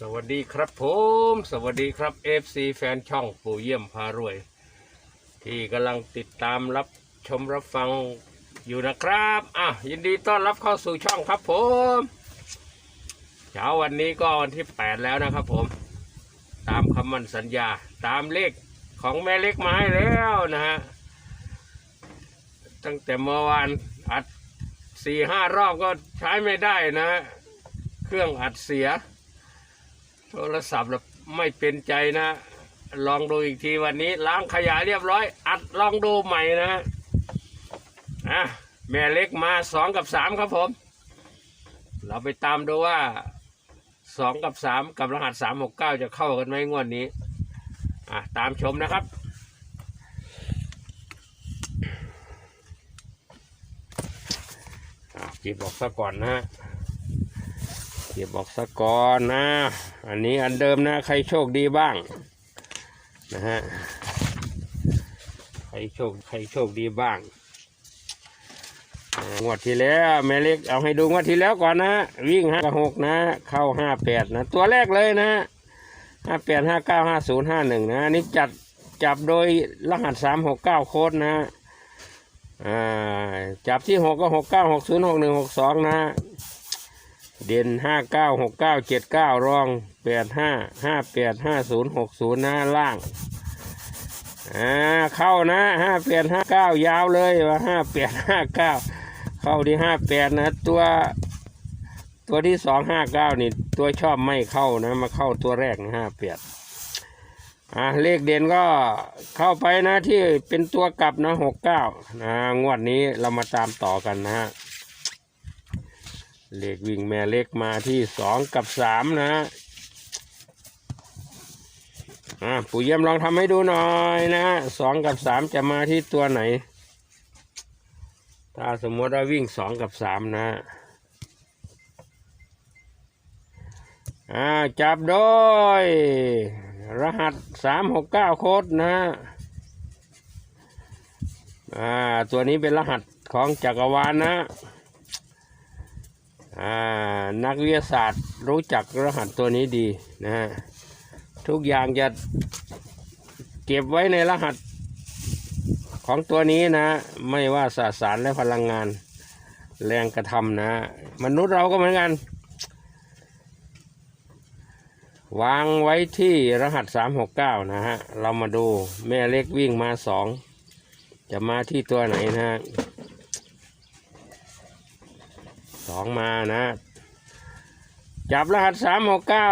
สวัสดีครับผม สวัสดีครับ FC แฟนช่องปู่เยี่ยมพารวย ที่กำลังติดตามรับชมรับฟังอยู่นะครับอะยินดีต้อนรับเข้าสู่ช่องครับผมเช้าวันนี้ก็วันที่ 8 แล้วนะครับผม ตามคำมั่นสัญญาตามเลขของแม่เล็กมาให้แล้วนะฮะตั้งแต่เมื่อวานอัดสี่ห้ารอบก็ใช้ไม่ได้นะฮะเครื่องอัดเสีย โทรศัพท์น่ะไม่เป็นใจนะ ลองดูอีกทีวันนี้ ล้างขยะเรียบร้อย อัดลองดูใหม่นะอะแม่เล็กมาสองกับสามครับผม เราไปตามดูว่าสองกับสามกับรหัสสามหกเก้าจะเข้ากันไหมงวดนี้ อะตามชมนะครับอะจีบออกซะก่อนนะฮะ เก็บออกซะก่อนนะ อันนี้อันเดิมนะ ใครโชคดีบ้าง นะฮะ ใครโชค ใครโชคดีบ้าง งวดที่แล้วแม่เล็กเอาให้ดูงวดที่แล้วก่อนนะ วิ่งห้าหกนะ เข้าห้าแปดนะ ตัวแรกเลยนะห้าแปดห้าเก้าห้าศูนย์ห้าหนึ่งนะ อันนี่จัดจับโดยรหัสสามหกเก้าโค้ดนะอ่าจับที่หกก็หกเก้าหกศูนย์หกหนึ่งหกสองนะ เด่นห้าเก้าหกเก้าเจ็ดเก้ารองแปดห้าห้าแปดห้าศูนย์หกศูนย์หนะล่างอ่าเข้านะห้าแปดห้าเก้ายาวเลยว่าห้าแปดห้าเก้าเข้าที่ห้าแปดนะตัวตัวที่สองห้าเก้านี่ ตัวชอบไม่เข้านะ มาเข้าตัวแรกห้าแปดอ่าเลขเด่นก็เข้าไปนะที่เป็นตัวกลับนะหกเก้านะงวดนี้เรามาตามต่อกันนะฮะ เลขวิ่งแม่เล็กมาที่สองกับสามนะฮะอ่าปู่เยี่ยมลองทำให้ดูหน่อยนะสองกับสามจะมาที่ตัวไหน ถ้าสมมติว่าวิ่งสองกับสามนะอ่าจับโดย รหัสสามหกเก้าโค้ดนะอ่าตัวนี้เป็นรหัสของจักรวาลนะ นักวิทยาศาสตร์รู้จักรหัสตัวนี้ดีนะฮะทุกอย่างจะเก็บไว้ในรหัสของตัวนี้นะ ไม่ว่าสสารและพลังงาน แรงกระทำนะ มนุษย์เราก็เหมือนกัน วางไว้ที่รหัสสามหกเก้านะฮะ เรามาดูแม่เล็กวิ่งมาสองจะมาที่ตัวไหนนะฮะ สองมานะ จับรหัสสามหกเก้า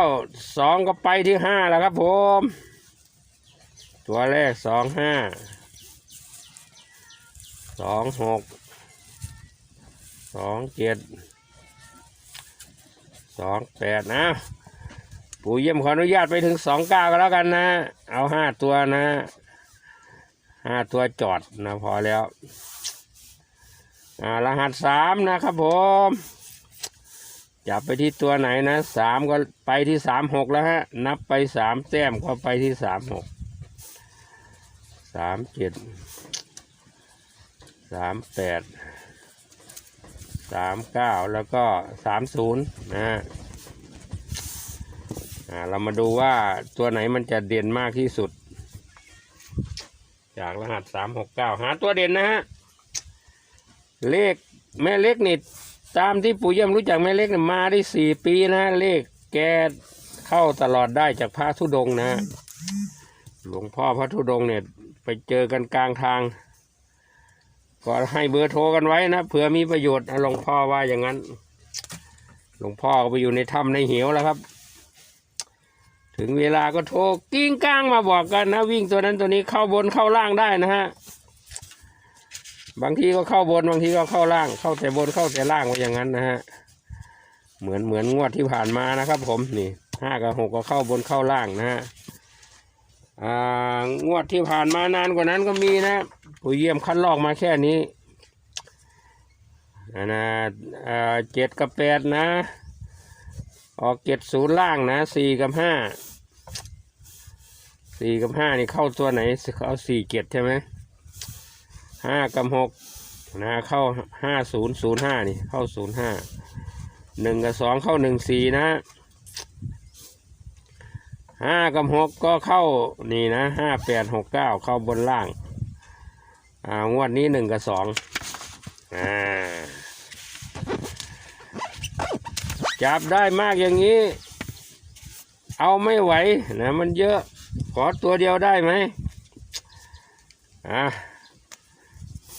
สองก็ไปที่ห้าแล้วครับผม ตัวแรกสองห้าสองหกสองเจ็ดสองแปดนะปู่เยี่ยมขออนุญาตไปถึงสองเก้าก็แล้วกันนะ เอาห้าตัวนะห้าตัวจอดนะพอแล้ว รหัสสามนะครับผมจับไปที่ตัวไหนนะสามก็ไปที่สามหกแล้วฮะ นับไปสามแต้มก็ไปที่สามหกสามเจ็ดสามแปดสามเก้าแล้วก็สามศูนย์นะฮะเรามาดูว่าตัวไหนมันจะเด่นมากที่สุด จากรหัสสามหกเก้าหาตัวเด่นนะฮะ เลขแม่เล็กนี่ตามที่ปู่เยี่ยมรู้จักแม่เล็กนี่มาได้สี่ปีนะ เลขแกเข้าตลอดได้จากพระธุดงนะ หลวงพ่อพระธุดงเนี่ยไปเจอกันกลางทาง ก็ให้เบอร์โทรกันไว้นะเผื่อมีประโยชน์หลวงพ่อว่าอย่างนั้น หลวงพ่อก็ไปอยู่ในถ้ำในเหวแล้วครับ ถึงเวลาก็โทรกิ้งก้างมาบอกกันนะ วิ่งตัวนั้นตัวนี้เข้าบนเข้าล่างได้นะฮะ บางทีก็เข้าบนบางทีก็เข้าล่าง เข้าแต่บนเข้าแต่ล่างว่าอย่างนั้นนะฮะเหมือนเหมือนงวดที่ผ่านมานะครับ ผมนี่ห้ากับหกก็เข้าบนเข้าล่างนะฮะอ่างวดที่ผ่านมานานกว่านั้นก็มีนะผู้เยี่ยมคัดลอกมาแค่นี้นะนะอ่าเจ็ดกับแปดนะ ออกเจ็ดศูนย์ล่างนะสี่กับห้าสี่กับห้านี่เข้าตัวไหนเอาสี่เจ็ดใช่ไหม ห้ากับหกนะเข้าห้าศูนย์ศูนย์ห้านี่เข้าศูนย์ห้าหนึ่งกับสองเข้าหนึ่งสี่นะห้ากับหกก็เข้านี่นะห้าแปดหกเก้าเข้าบนล่างอ่างวดนี้หนึ่งกับสองอ่าจับได้มากอย่างนี้ เอาไม่ไหวนะมันเยอะ ขอตัวเดียวได้ไหมอ่า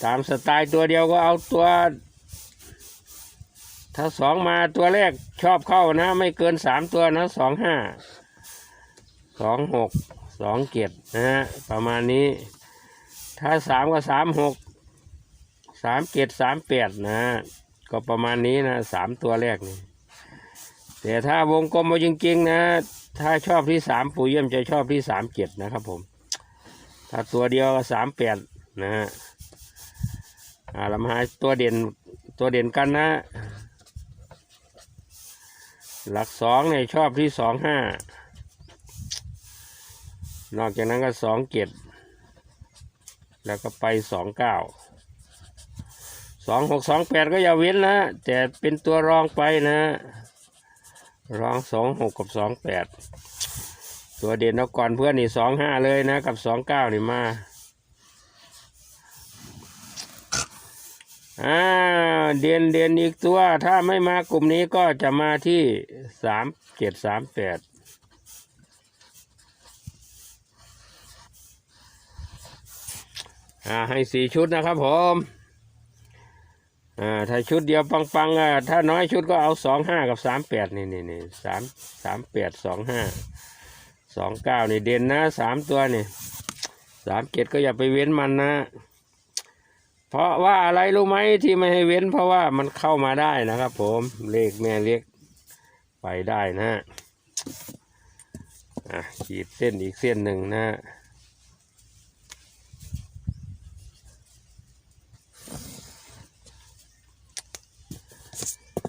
ตามสไตล์ตัวเดียวก็เอาตัว ถ้าสองมาตัวแรกชอบเข้านะ ไม่เกินสามตัวนะสองห้าสองหกสองเจ็ดนะฮะประมาณนี้ ถ้าสามก็สามหกสามเจ็ดสามแปดนะก็ประมาณนี้นะสามตัวแรกนี่แต่ถ้าวงกลมเอาจริงๆนะ ถ้าชอบที่สามปู่เยี่ยมจะชอบที่สามเจ็ดนะครับผม ถ้าตัวเดียวก็สามแปดนะฮะ อ่าเรามาหาตัวเด่นตัวเด่นกันนะ หลักสองเนี่ยชอบที่สองห้านอกจากนั้นก็สองเจ็ดแล้วก็ไปสองเก้าสองหกสองแปดก็อย่าเว้นนะแต่เป็นตัวรองไปนะรองสองหกกับสองแปดตัวเด่นเอาก่อนเพื่อนนี่สองห้าเลยนะ กับสองเก้านี่มา อ่าเด่นเด่นอีกตัว ถ้าไม่มากลุ่มนี้ก็จะมาที่สามเจ็ดสามแปดอ่าให้สี่ชุดนะครับผมอ่าถ้าชุดเดียวปังๆอะถ้าน้อยชุดก็เอาสองห้ากับสามแปดนี่นี่นี่สามสามแปดสองห้าสองเก้านี่เด่นนะสามตัวนี่สามเจ็ดก็อย่าไปเว้นมันนะ เพราะว่าอะไรรู้ไหมที่ไม่ให้เว้น เพราะว่ามันเข้ามาได้นะครับ ผมเลขแม่เล็กไปได้นะอะขีดเส้นอีกเส้นหนึ่งนะ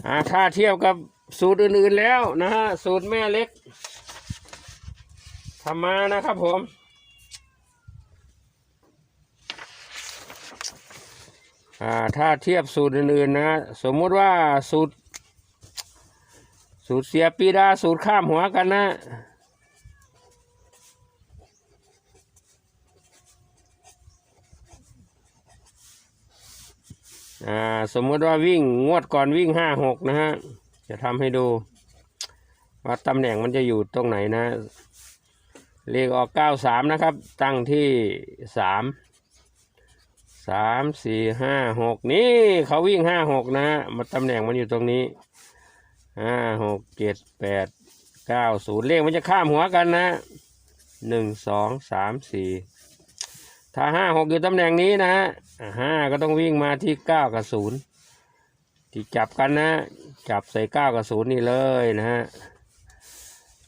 อ่าถ้าเทียบกับสูตรอื่นๆแล้วนะฮะสูตรแม่เล็กทำมานะครับผม อ่าถ้าเทียบสูตรอื่นๆนะสมมุติว่าสูตร สูตรเสียปีดาสูตรข้ามหัวกันนะสมมติว่าวิ่งงวดก่อนวิ่งห้าหกนะฮะ จะทำให้ดู ว่าตำแหน่งมันจะอยู่ตรงไหนนะ เลขออกเก้าสามนะครับ ตั้งที่สาม สามสี่ห้าหกนี่เขาวิ่งห้าหกนะมาตำแหน่งมันอยู่ตรงนี้ห้าหกเจ็ดแปดเก้าศูนย์เลขมันจะข้ามหัวกันนะหนึ่งสองสามสี่ถ้าห้าหกอยู่ตำแหน่งนี้นะฮะห้าก็ต้องวิ่งมาที่เก้ากับศูนย์ที่จับกันนะ จับใส่เก้ากับศูนย์นี่เลยนะฮะ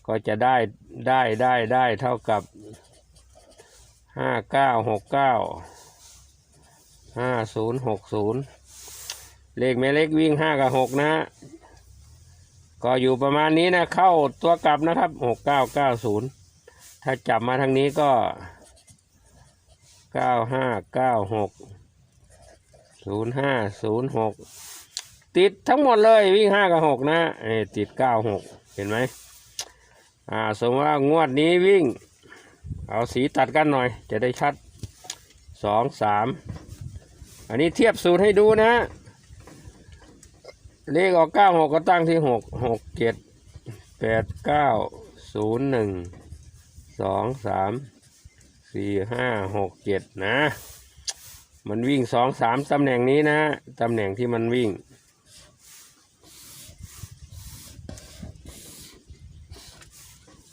ก็จะได้ได้ได้ได้เท่ากับห้าเก้าหกเก้า ห้าศูนย์หกศูนย์เลขแม่เล็กวิ่งห้ากับหกนะฮะก็อยู่ประมาณนี้นะ เข้าตัวกลับนะครับหกเก้าเก้าศูนย์ถ้าจับมาทางนี้ก็เก้าห้าเก้าหกศูนย์ห้าศูนย์หกติดทั้งหมดเลยวิ่งห้ากับหกนะเอ้ติดเก้าหกเห็นไหมอ่าสมมติว่างวดนี้วิ่ง เอาสีตัดกันหน่อย จะได้ชัดสองสาม อันนี้เทียบสูตรให้ดูนะ เลขออกเก้าหกก็ตั้งที่หกหกเจ็ดแปดเก้าศูนย์หนึ่งสองสามสี่ห้าหกเจ็ดนะ มันวิ่งสองสามตำแหน่งนี้นะ ตำแหน่งที่มันวิ่ง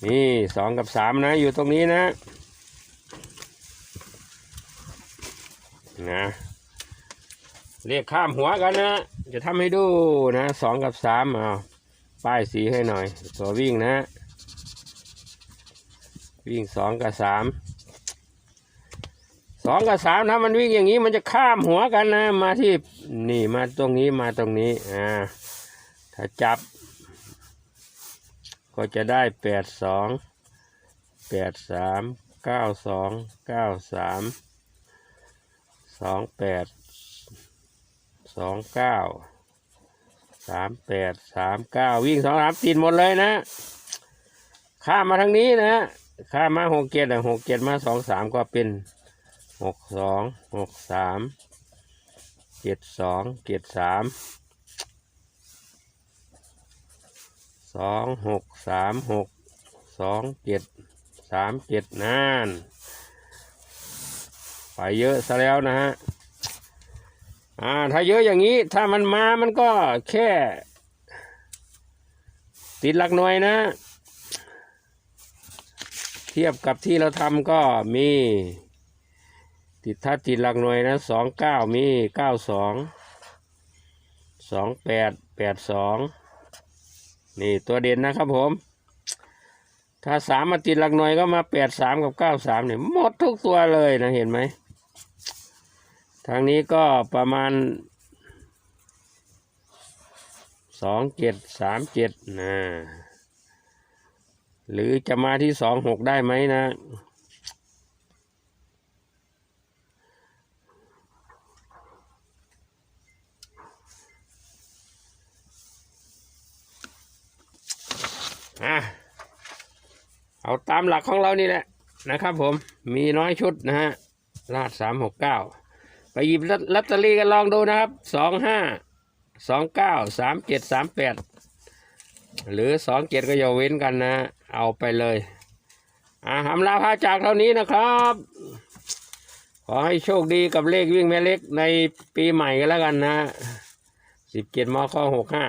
นี่สองกับสามนะ อยู่ตรงนี้นะ นะ เรียกข้ามหัวกันนะ จะทำให้ดูนะสองกับสามเอาป้ายสีให้หน่อย ตัววิ่งนะ วิ่งสองกับสามสองกับสามถ้ามันวิ่งอย่างนี้มันจะข้ามหัวกันนะ มาที่นี่มาตรงนี้มาตรงนี้อ่าถ้าจับ ก็จะได้แปดสองแปดสามเก้าสองเก้าสามสองแปด สองเก้าสามแปดสามเก้าวิ่งสองสามติดหมดเลยนะ ข้ามมาทางนี้นะข้ามมาหกเจ็ดหกเจ็ดมาสองสามก็เป็นหกสองหกสามเจ็ดสองเจ็ดสามสองหกสามหกสองเจ็ดสามเจ็ดนาน ไปเยอะซะแล้วนะฮะ อ่า ถ้าเยอะอย่างนี้ ถ้ามันมามันก็แค่ ติดหลักหน่วยนะ เทียบกับที่เราทำก็มี ติดถ้าติดหลักหน่วยนะสองเก้ามีเก้าสองสองแปดแปดสองนี่ตัวเด่นนะครับผม ถ้าสามมาติดหลักหน่วยก็มาแปดสามกับเก้าสามเนี่ยหมดทุกตัวเลยนะเห็นไหม ทางนี้ก็ประมาณสองเจ็ดสามเจ็ดนะหรือจะมาที่สองหกได้ไหมนะอเอาตามหลักของเรานี่แหละนะครับผมมีน้อยชุดนะฮะลาดสามหกเก้า ไปหยิบลอตเตอรี่กันลองดูนะครับสองห้าสองเก้าสามเจ็ดสามแปดหรือสองเจ็ดก็อย่าเว้นกันนะ เอาไปเลยอ่าหำลาพาจากเท่านี้นะครับ ขอให้โชคดีกับเลขวิ่งแม่เล็กในปีใหม่กันแล้วกันนะสิบเจ็ดมข้อหกห้า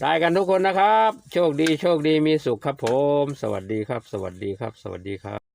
ได้กันทุกคนนะครับ โชคดีโชคดีมีสุขครับผม สวัสดีครับ สวัสดีครับ สวัสดีครับ